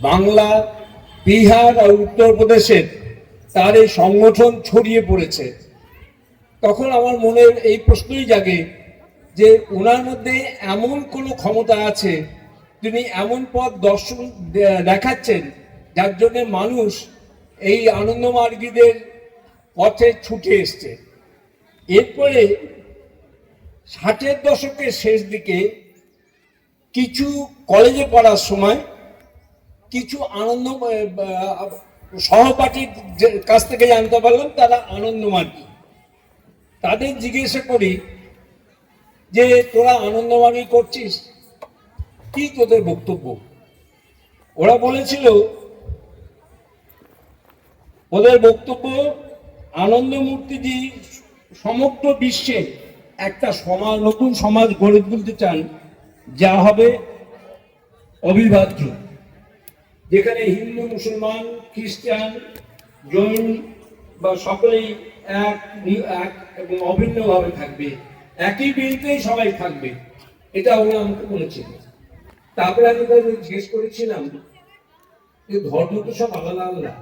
বাংলা, বিহার আর উত্তরপ্রদেশের তার এই সংগঠন ছড়িয়ে পড়েছে। তখন আমার মনের এই প্রশ্নই জাগে যে ওনার মধ্যে এমন কোনো ক্ষমতা আছে, তিনি এমন পথ দর্শন দেখাচ্ছেন যার জন্য মানুষ এই আনন্দমার্গীদের পথে ছুটে এসছে। এরপরে ষাটের দশকের শেষ দিকে কিছু কলেজে পড়ার সময় কিছু আনন্দ সহপাঠীর কাছ থেকে জানতে পারলাম, তারা আনন্দমার্গী তাদের জিজ্ঞাসা করি যে, তোরা আনন্দমার্গী করছিস? কি তোদের বক্তব্য? ওরা বলেছিল, ওদের বক্তব্য, আনন্দ মূর্তিজি সমগ্র বিশ্বে একটা সমাজ, নতুন সমাজ গড়ে তুলতে চান যা হবে অবিভাজ্য। যেখানে হিন্দু, মুসলমান, খ্রিস্টান, জৈন বা সকলেই এক এক এবং অভিন্নভাবে থাকবে। একই বিলতেই সবাই থাকবে। এটা ওরা আমাকে বলেছিল তারপরে আমি তাদের জিজ্ঞেস করেছিলাম যে ধর্ম তো সব আলাদা আলাদা।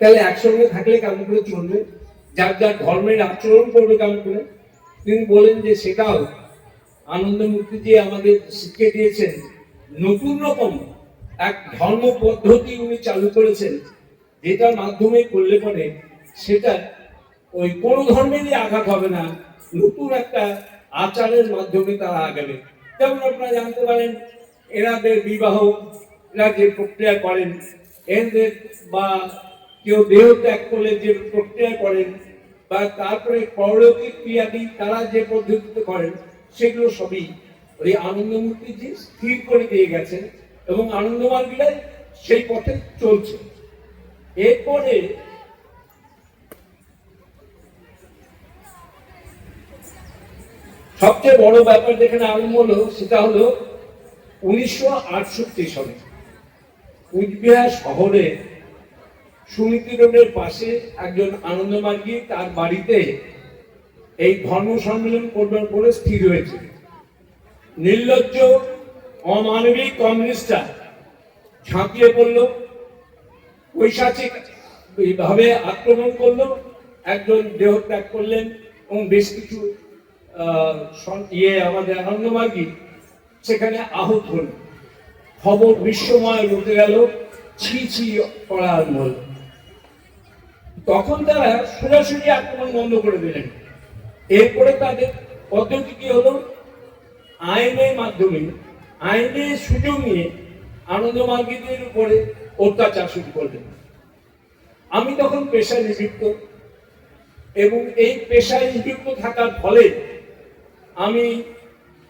তাহলে একসঙ্গে থাকলে কেমন করে চলবে? যার যার ধর্মের আচরণ করবে কেমন করে? তিনি বলেন যে সেটাও আনন্দ মূর্তিজি আমাদের শিখিয়ে দিয়েছেন, নতুন রকম এক ধর্ম পদ্ধতি উনি চালু করেছেন যেটার মাধ্যমে করলে পরে সেটা ওই কোন ধর্মেরই আঘাত হবে না, নতুন একটা আচারের মাধ্যমে তারা আগাবে। যেমন আপনারা জানতে পারেন, এনাদের বিবাহ, এরা যে প্রক্রিয়া করেন, এদের বা কেউ দেহ ত্যাগ করলে যে প্রক্রিয়া করেন, বা তারপরে পরলৌকিক ক্রিয়াটি তারা যে পদ্ধতিতে করেন, সেগুলো সবই ওই আনন্দমূর্তিজি স্থির করে দিয়ে গেছেন। এবং আনন্দমার্গীরা সেই পথে চলছে। এরপরে সবচেয়ে বড় ব্যাপার যেখানে আরম্ভ হলো, সেটা হলো উনিশশো আটষট্টি সালে কুচবিহার শহরে সুনীতি রোডের পাশে একজন আনন্দমার্গী তার বাড়িতে এই ধর্ম সম্মেলন করবার পরে স্থির হয়েছে। নির্লজ্জ অমানবিক কমিউনিস্টরা ঝাঁপিয়ে পড়ল, পৈশাচিক ভাবে আক্রমণ করল, একজন দেহ ত্যাগ করলেন এবং বেশ কিছু ইয়ে আমাদের আনন্দমার্গী সেখানে আহত হল খবর বিশ্বময় উঠে গেল, ছি ছি করা হলো তখন তারা সরাসরি আক্রমণ বন্ধ করে দিলেন। এরপরে তাদের পদ্ধতি কি হলো? আইনের মাধ্যমে আইনের সুযোগ নিয়ে আনন্দমার্গীদের উপরে অত্যাচার শুরু করলেন। আমি তখন পেশায় নিযুক্ত এবং এই পেশায় নিযুক্ত থাকার ফলে আমি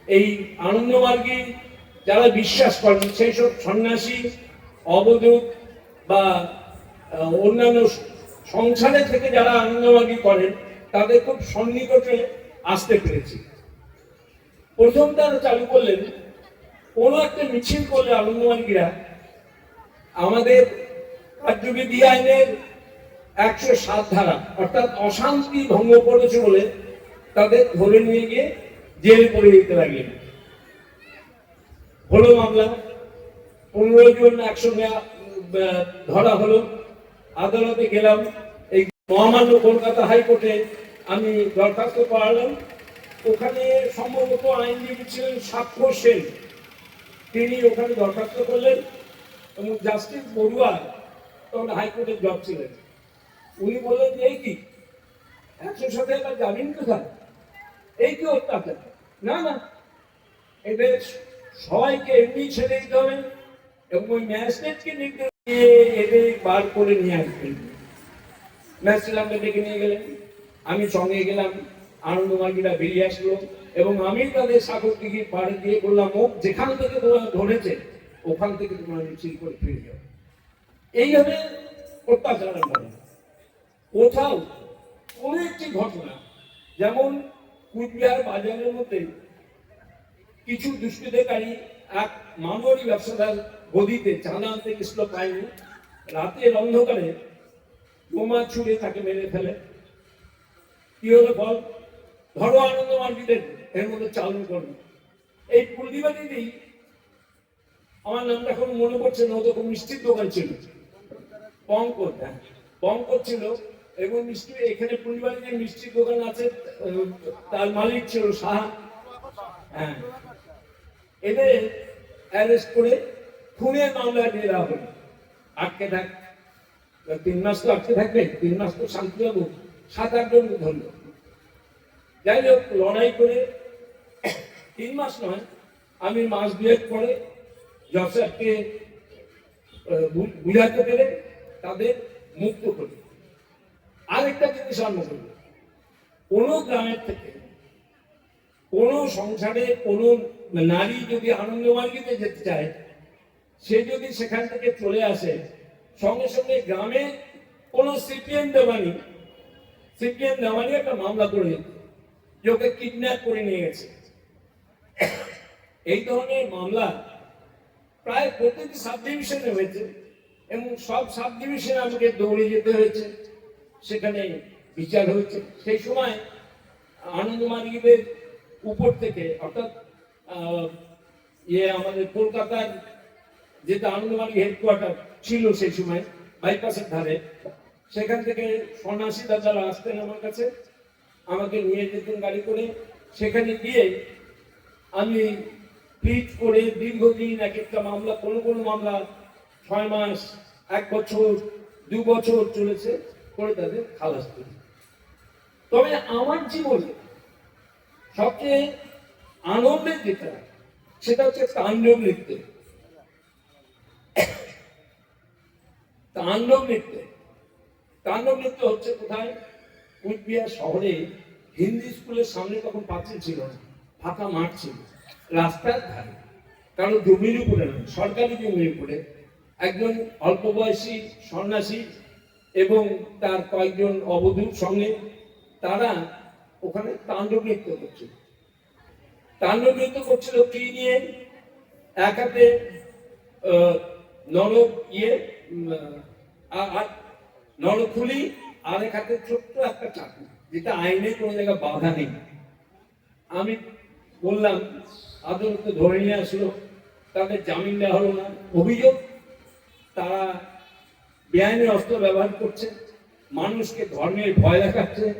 এই আনন্দমার্গী যারা বিশ্বাস করেন, সেই সব সন্ন্যাসী অবধূত বা অন্যান্য সংসারে থেকে যারা আনন্দমার্গী করেন, তাদের খুব সন্নিকটে আসতে পেরেছি। প্রথম তারা চালু করলেন কোনো একটা মিছিল করলে আনন্দমার্গীরা আমাদের রাজ্যবিধি আইনের একশো সাত ধারা, অর্থাৎ অশান্তি ভঙ্গ করেছে বলে তাদের ধরে নিয়ে গিয়ে জেল করে দিতে লাগলেন হলো মামলা পনেরো জন একশো ধরা হলো। আদালতে গেলাম, এই মহামান্য কলকাতা হাইকোর্টে আমি দরখাস্ত করালাম। ওখানে সম্ভবত আইনজীবী ছিলেন সাক্ষ্য সেন। তিনি ওখানে দরখাস্ত করলেন এবং জাস্টিস বড়ুয়া তখন হাইকোর্টের জজ ছিলেন। উনি বললেন যে, এই কি? একশো সাথে একটা জামিন কোথায়? এই কি অত্যাচার না না। এদের সবাইকে এমনি ছেড়ে দিতে হবে এবং ওই ম্যাজিস্ট্রেটকে নির্দেশ দিয়ে এদের বার করে নিয়ে আসবেন ম্যাজিস্ট্রেট আমাকে ডেকে নিয়ে গেলেন। আমি সঙ্গে গেলাম। আনন্দমার্গীরা বেরিয়ে আসলো। এবং আমি তাদের সাগর দিকে পাড়ে দিয়ে বললাম, ও, যেখান থেকে তোমরা ধরেছে, ওখান থেকে তোমরা মিছিল করে ফিরে যাও। এইভাবে অত্যাচার কোথাও কোনো একটি ঘটনা, যেমন কুচবিহার বাজারের মধ্যে কিছু দুষ্কৃতকারী এক মামরি ব্যবসাদার গদিতে চাঁদা আনতে গেছিল পায়নি রাতের অন্ধকারে বোমা ছুড়ে তাকে মেরে ফেলে। কি হলো ফল ধরো আনন্দ মার্কেটের এর মধ্যে চালু করবে। এই পূর্ণিমা দিদি, আমার নামটা এখন মনে পড়ছে না, ও মিষ্টির দোকান ছিল। পঙ্কজ হ্যাঁ। পঙ্কজ ছিল, এবং মিষ্টি, এখানে পরিবারে যে মিষ্টির দোকান আছে তার মালিক ছিল সাহা। হ্যাঁ। এদের অ্যারেস্ট করে খুনের মামলা নিয়ে দেওয়া হলো। আটকে থাক। তিন মাস তো আটকে থাকবে, তিন মাস তো শান্তি পাবো। সাত আট জন ধরলো। যাই হোক, লড়াই করে তিন মাস নয়, আমি মাস দুয়েক পরে জসারকে বুঝাতে পেরে তাদের মুক্ত করি। আরেকটা জিনিস আরম্ভ করি। কোনো গ্রামের থেকে কোনো সংসারে কোনো নারী যদি আনন্দমার্গিতে যেতে চায়, সে যদি সেখান থেকে চলে আসে, সঙ্গে সঙ্গে গ্রামে কোনো সিপিএম দেওয়ানি সিপিএম দেওয়ানি একটা মামলা করে, যে ওকে কিডন্যাপ করে নিয়ে গেছে। এই ধরনের মামলা প্রায় প্রতিটি সাব ডিভিশনে হয়েছে এবং সব সাব ডিভিশনে আমাকে দৌড়ে যেতে হয়েছে, সেখানে বিচার হয়েছে। সেই সময় আনন্দমার্গীদের উপর থেকে, অর্থাৎ ইয়ে আমাদের কলকাতার যেটা আনন্দমার্গী হেডকোয়ার্টার ছিল সেই সময় বাইপাসের ধারে, সেখান থেকে সন্ন্যাসী দাদারা আসতেন আমার কাছে, আমাকে নিয়ে যেতেন গাড়ি করে। সেখানে গিয়ে আমি পিট করে দীর্ঘদিন এক একটা মামলা, কোনো কোনো মামলা ছয় মাস, এক বছর, দু বছর চলেছে করে তাদের খালাস করি। তবে আমার জীবনে সবচেয়ে আনন্দের যেটা, সেটা হচ্ছে তাণ্ডব নৃত্য। তাণ্ডব নৃত্য। তাণ্ডব নৃত্য হচ্ছে কোথায়? কুচবিহার শহরে হিন্দি স্কুলের সামনে তখন পাঁচিল ছিল ফাঁকা মাঠ ছিল। রাস্তার ধারে। কারণ জমির উপরে নয়, সরকারি জমির উপরে। একজন অল্প বয়সী সন্ন্যাসী এবং তার কয়েকজন অবধূর সঙ্গে তারা ওখানে তাণ্ডব নৃত্য করছিল। তাণ্ডব নৃত্য করছিল কি নিয়ে? এক হাতে নরক ইয়ে আর নরকুলি আর এক হাতে ছোট্ট একটা চাকু যেটা আইনে কোনো জায়গায় বাধা নেই। আমি বললাম আদালতে ধরে নিয়ে আসলো। তাদের জামিন দেওয়া হলো না। অভিযোগ, তারা বেআইনি অস্ত্র ব্যবহার করছে। মানুষকে ধর্মের ভয় দেখাচ্ছে।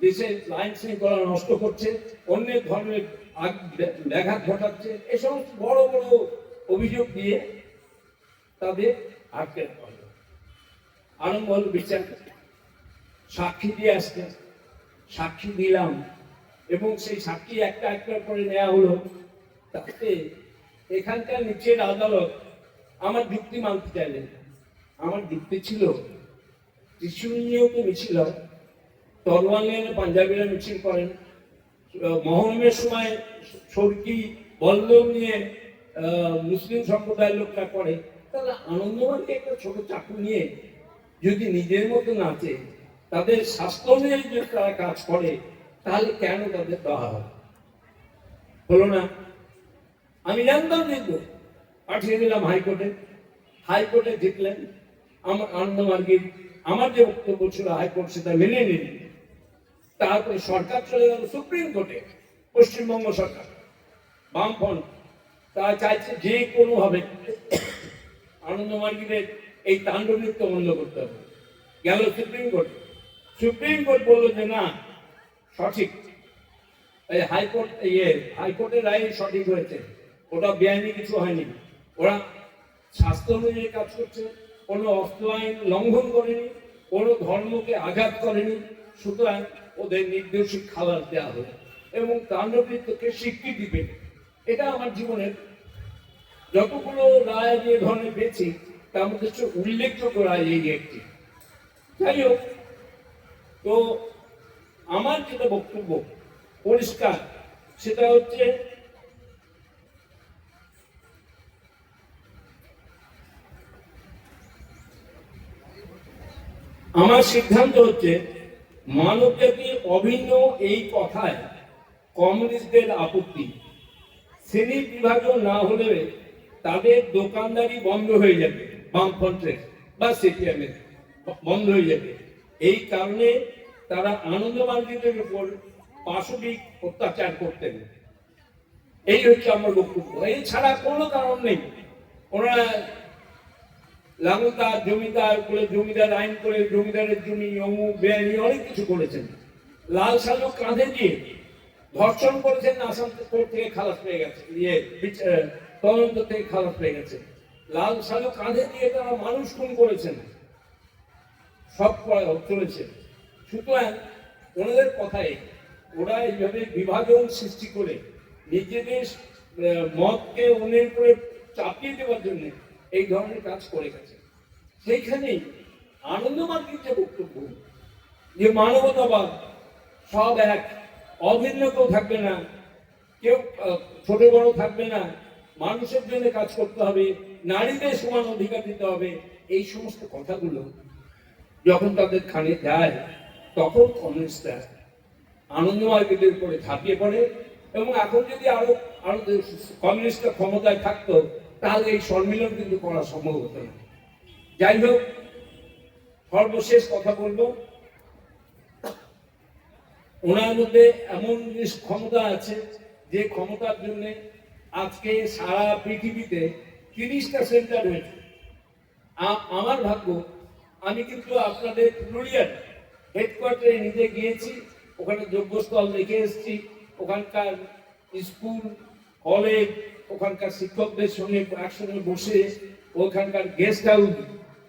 দেশের লাইন শৃঙ্খলা নষ্ট করছে। অন্যের ধর্মের ব্যাঘাত ঘটাচ্ছে। এ সমস্ত বড় বড় অভিযোগ দিয়ে তাদের আটকে আরম্ভ হল। বিচার সাক্ষী দিয়ে আসতে সাক্ষী দিলাম। এবং সেই সাক্ষী একটা একটা করে নেওয়া হলো। তাতে এখানকার নিচের আদালত আমার যুক্তি মানতে চাইলেন না। আমার যুক্তি ছিল নিয়েও মিছিল নিয়ে পাঞ্জাবিরা মিছিল করেন। মহরমের সময় সরকি বল্লভ নিয়ে মুসলিম সম্প্রদায়ের লোকরা করে। তাহলে আনন্দবাদী একটা ছোট চাকু নিয়ে যদি নিজের মতো নাচে, তাদের স্বাস্থ্য নিয়ে যদি তারা কাজ করে, তাহলে কেন তাদের দেওয়া হবে? হলো না। আমি জানতাম জিতবো পাঠিয়ে দিলাম হাইকোর্টে। হাইকোর্টে জিতলেন আমার আনন্দমার্গীর আমার যে বক্তব্য ছিল, হাইকোর্ট সেটা মেনে নিল তারপরে সরকার চলে গেল সুপ্রিম কোর্টে, পশ্চিমবঙ্গ সরকার। বামফ্রন্ট, তারা চাইছে যে কোনো ভাবে আনন্দমার্গীদের এই তাণ্ডব নৃত্য বন্ধ করতে হবে। গেল সুপ্রিম কোর্ট। সুপ্রিম কোর্ট বলল যে না, সঠিক। এই হাইকোর্ট ইয়ে হাইকোর্টের রায় সঠিক হয়েছে। ওটা বেআইনি কিছু হয়নি। ওরা স্বাস্থ্য অনুযায়ী কাজ করছে, কোনো অস্ত্র আইন লঙ্ঘন করেনি, কোনো ধর্মকে আঘাত করেনি। সুতরাং ওদের নির্দোষী খালাস দেওয়া হলো এবং তাণ্ডব নৃত্যকে স্বীকৃতি দিবে। এটা আমার জীবনের যতগুলো রায় যে ধরনের পেয়েছি, তার মধ্যে হচ্ছে উল্লেখযোগ্য রায় এই একটি। যাই হোক, তো আমার যেটা বক্তব্য পরিষ্কার, সেটা হচ্ছে আমার সিদ্ধান্ত হচ্ছে মানব জাতি অভিন্ন এই কথায় কমিউনিস্টদের আপত্তি? শ্রেণি বিভাজন না হলে তাদের দোকানদারি বন্ধ হয়ে যাবে বামফ্রন্টের বা সিপিএমের বন্ধ হয়ে যাবে। এই কারণে তারা আনন্দবাদীদের উপর পাশবিক অত্যাচার করতেন এই হচ্ছে আমার বক্তব্য। এছাড়া কোনো কারণ নেই। ওনারা লাগুতার জমিদার বলে জমিদার, আইন করে জমিদারের জমি, অমুক বেআইনি অনেক কিছু করেছেন। লাল সালু কাঁধে দিয়ে ধর্ষণ করেছেন আসাম কোর্ট থেকে খালাস পেয়ে গেছে। ইয়ে তদন্ত থেকে খালাস পেয়ে গেছে। লাল সালু কাঁধে দিয়ে তারা মানুষ খুন করেছেন। সব করা চলেছে। সুতরাং ওনাদের কথাই, ওরা এইভাবে বিভাজন সৃষ্টি করে নিজেদের মতকে অন্যের করে চাপিয়ে দেওয়ার জন্য এই ধরনের কাজ করে গেছে। সেইখানেই আনন্দমার্গের যে বক্তব্য। যে মানবতাবাদ সব এক, অভিন্ন কেউ থাকবে না, কেউ ছোট বড় থাকবে না, মানুষের জন্য কাজ করতে হবে নারীদের সমান অধিকার দিতে হবে, এই সমস্ত কথাগুলো যখন তাদের খানে যায়, তখন কমিউনিস্টরা আনন্দ মার্কেটের উপরে ঝাঁপিয়ে পড়ে এবং এখন যদি আরও আরও কমিউনিস্টরা ক্ষমতায় থাকতো তাহলে এই সম্মিলন কিন্তু করা সম্ভব হতো না। যাই হোক, সর্বশেষ কথা বলব। ওনার মধ্যে এমন ক্ষমতা আছে, যে ক্ষমতার জন্য আজকে সারা পৃথিবীতে তিরিশটা সেন্টার হয়েছে। আমার ভাগ্য, আমি কিন্তু আপনাদের পুরুলিয়ার হেডকোয়ার্টারে নিজে গিয়েছি, ওখানে যোগ্যস্থল দেখে এসেছি, ওখানকার স্কুল, কলেজ ওখানকার শিক্ষকদের সঙ্গে একসঙ্গে বসে ওখানকার গেস্ট হাউস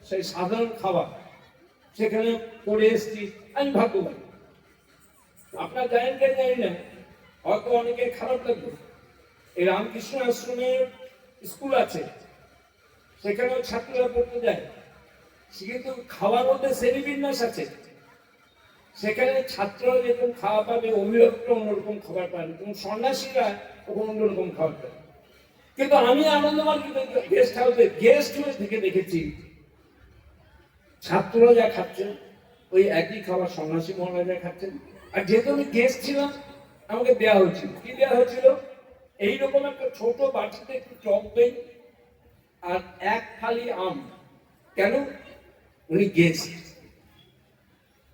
সেই সাধারণ খাবার, সেখানে করে এসেছি। আমি ভাগ্যবান। আপনার কেন জানি না, হয়তো অনেকে খারাপ লাগবে। এই রামকৃষ্ণ আশ্রমের স্কুল আছে, সেখানেও ছাত্ররা পড়তে যায়। কিন্তু খাওয়ার মধ্যে শ্রেণীবিন্যাস আছে। সেখানে ছাত্ররা যেরকম খাওয়া পাবে অভিভাবকরা অন্যরকম খাবার পাবে। এবং সন্ন্যাসীরা তখন অন্যরকম খাবার পাবে। কিন্তু আমি আনন্দমান গেস্ট হাউসে গেস্ট হয়ে থেকে দেখেছি, ছাত্ররা যা খাচ্ছেন, ওই একই খাবার সন্ন্যাসী মহারাজ খাচ্ছেন। আর যেহেতু আমি গেস্ট ছিলাম, আমাকে দেওয়া হয়েছিল। কি দেওয়া হয়েছিল? এইরকম একটা ছোট বাটিতে একটু টক দই আর এক থালি আম। কেন? উনি গেস্ট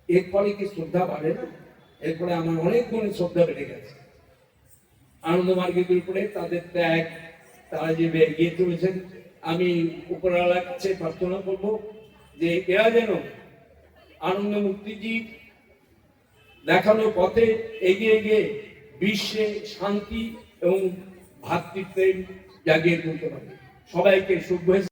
এরপরে কি শ্রদ্ধা বাড়ে না? এরপরে আমার অনেক গুণে শ্রদ্ধা বেড়ে গেছে। আনন্দ মার্গের উপরে তাদের ত্যাগ তারা যে এগিয়ে চলেছেন আমি উপরওয়ালার কাছে প্রার্থনা করব যে এরা যেন আনন্দ মুক্তিজি দেখানো পথে এগিয়ে গিয়ে বিশ্বে শান্তি এবং ভাতৃত্বের জাগিয়ে তুলতে পারে। সবাইকে শুভেচ্ছা।